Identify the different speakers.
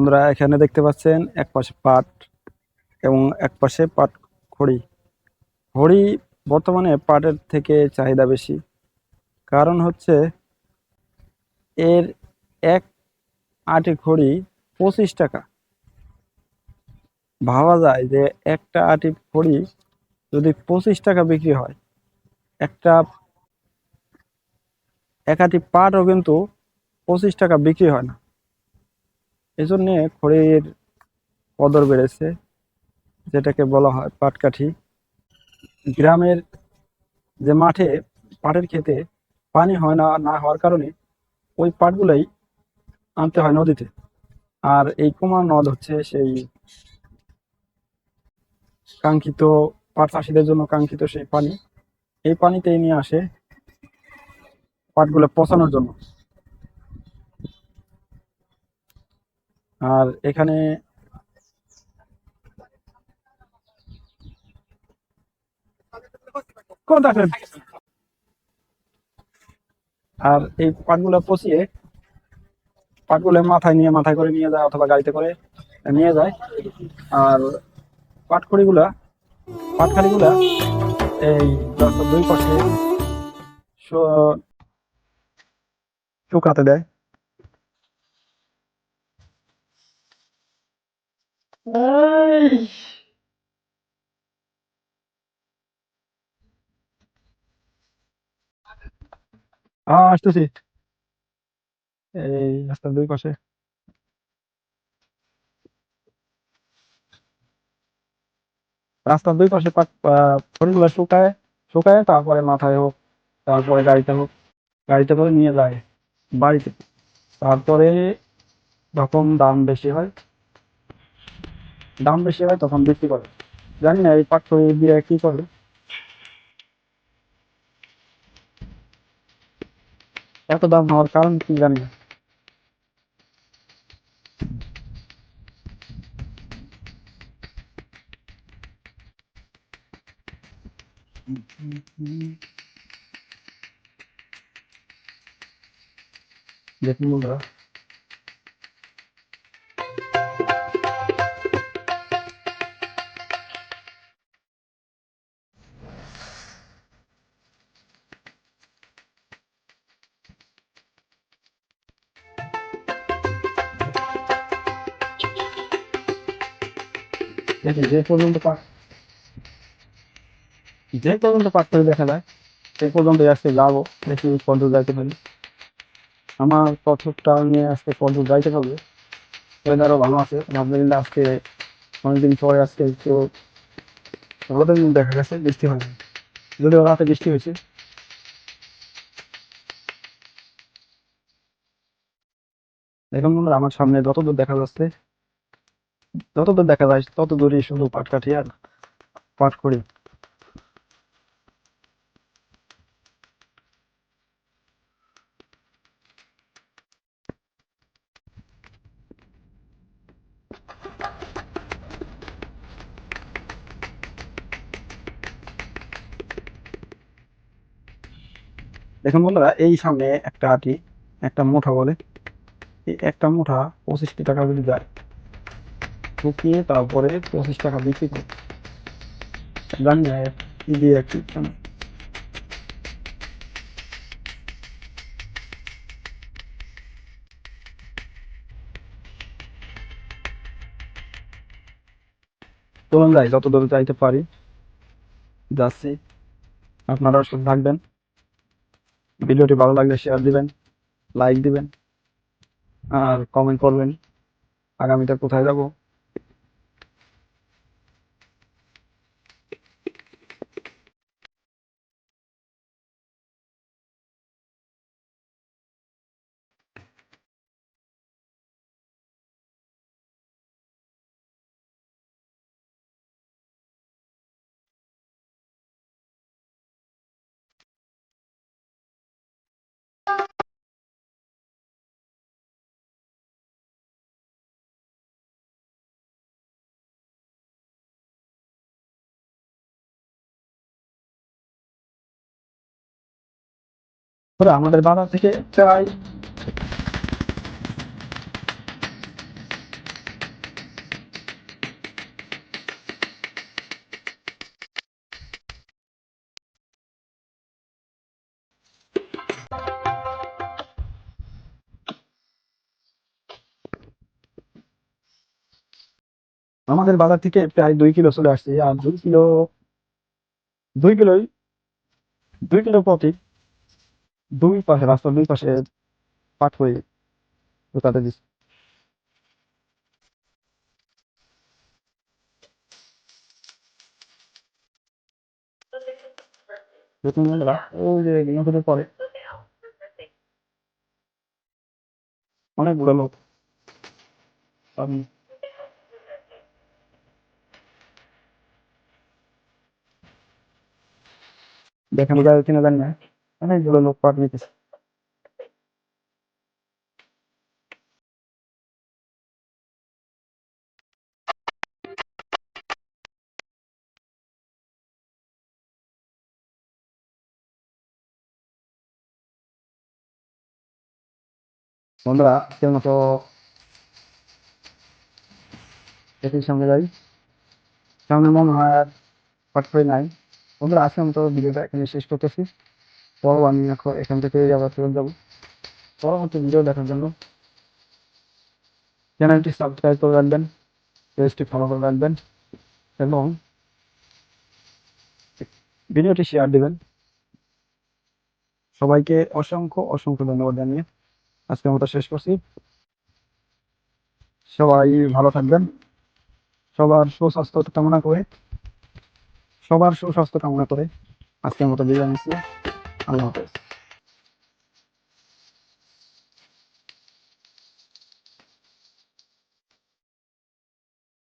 Speaker 1: বন্ধুরা, এখানে দেখতে পাচ্ছেন এক পাশে পাট এবং এক পাশে পাট খড়ি। খড়ি বর্তমানে পাটের থেকে চাহিদা বেশি। কারণ হচ্ছে এর এক আটি খড়ি পঁচিশ টাকা। ভাবা যায় যে একটা আটি খড়ি যদি পঁচিশ টাকা বিক্রি হয়, একটা এক আটি পাটও কিন্তু পঁচিশ টাকা বিক্রি হয় না। এই জন্যে খড়ির কদর বেড়েছে, যেটাকে বলা হয় পাটকাঠি। গ্রামের যে মাঠে পাটের খেতে পানি হয় না না হওয়ার কারণে ওই পাটগুলাই আনতে হয় নদীতে। আর এই কুমার নদ হচ্ছে সেই কাঙ্ক্ষিত পাট চাষিদের জন্য কাঙ্ক্ষিত সেই পানি। এই পানিতেই নিয়ে আসে পাটগুলো পচানোর জন্য। আর এখানে আর এই পাটগুলো পচিয়ে পাটগুলো মাথায় নিয়ে, মাথায় করে নিয়ে যায় অথবা গাড়িতে করে নিয়ে যায়। আর পাটখড়িগুলা পাটখালিগুলা এই দুই পাশে শুকাতে দেয়। আহ, আসতেছি। এই রাস্তার দুই পাশে। রাস্তার দুই পাশে পাট শুকায় শুকায় তারপরে মাথায় হোক তারপরে গাড়িতে হোক গাড়িতে করে নিয়ে যায় বাড়িতে। তারপরে যখন দাম বেশি হয় দাম বেশি হয় তখন বিক্রি করে। জানি না এই খড়ি দিয়ে কি করে। এত দাম হওয়ার কারণ কি জানি না। দেখুন বন্ধুরা। যে পর্যন্ত যে পর্যন্ত করে দেখা যায় সেই পর্যন্ত আজকে যাব, দেখি কত যাইতে পারি। আমার কতটা নিয়ে আজকে কত যাইতে হবে ওয়েদারও ভালো আছে। আলহামদুলিল্লাহ আজকে অনেকদিন পরে আজকে একটু রোদের দেখা গেছে, বৃষ্টি হয়নি। যদিও রাতে বৃষ্টি হয়েছে। দেখুন আমার সামনে যতদূর দেখা যাচ্ছে যতদূর দেখা যায় তত দূরই শুধু পাটকাঠি আর পাট করি। দেখুন বন্ধুরা, এই সামনে একটা আটি, একটা মুঠা বলে, এই একটা মুঠা পঁচিশটি টাকা যদি যায়। শুকিয়ে তারপরে পঁচিশ টাকা বিক্রি করে। না দিয়ে কি, কেন? চলুন যত দূর যাইতে পারি, যাচ্ছি। আপনারাও সাথে থাকবেন। ভিডিওটি ভালো লাগলে শেয়ার দিবেন লাইক দিবেন, আর কমেন্ট করবেন, আগামীতে কোথায় যাব? ওরা আমাদের বাধা থেকে প্রায় আমাদের বাজার থেকে প্রায় দুই কিলো চলে আসছে। আর দুই কিলো, দুই কিলোই, দুই কিলো প্রতি। দুই পাশে রাস্তার দুই পাশে পাট হয়ে দোকানে দিচ্ছে পরে অনেকগুলো লোক দেখেন বোঝা যাচ্ছে জানি না। অনেকগুলো লোক পাট নিতেছে বন্ধুরা কেউ মতো এটির সামনে যাই। সামনে মনে হয়? আর পাট করে নাই। বন্ধুরা, আজকের মতো ভিডিওটা এখানে শেষ করতেছি। পরও আমি এখন এখান থেকে আবার ফেরত যাব। পরবর্তী ভিডিও দেখার জন্য। চ্যানেলটি সাবস্ক্রাইব করে রাখবেন পেজটি ফলো করে রাখবেন, এবং ভিডিওটি শেয়ার দিবেন। সবাইকে অসংখ্য অসংখ্য ধন্যবাদ জানিয়ে আজকের মতো শেষ করছি। সবাই ভালো থাকবেন। সবার সুস্বাস্থ্য কামনা করে, সবার সুস্বাস্থ্য কামনা করে আজকের মতো বিদায় নিচ্ছি। 看。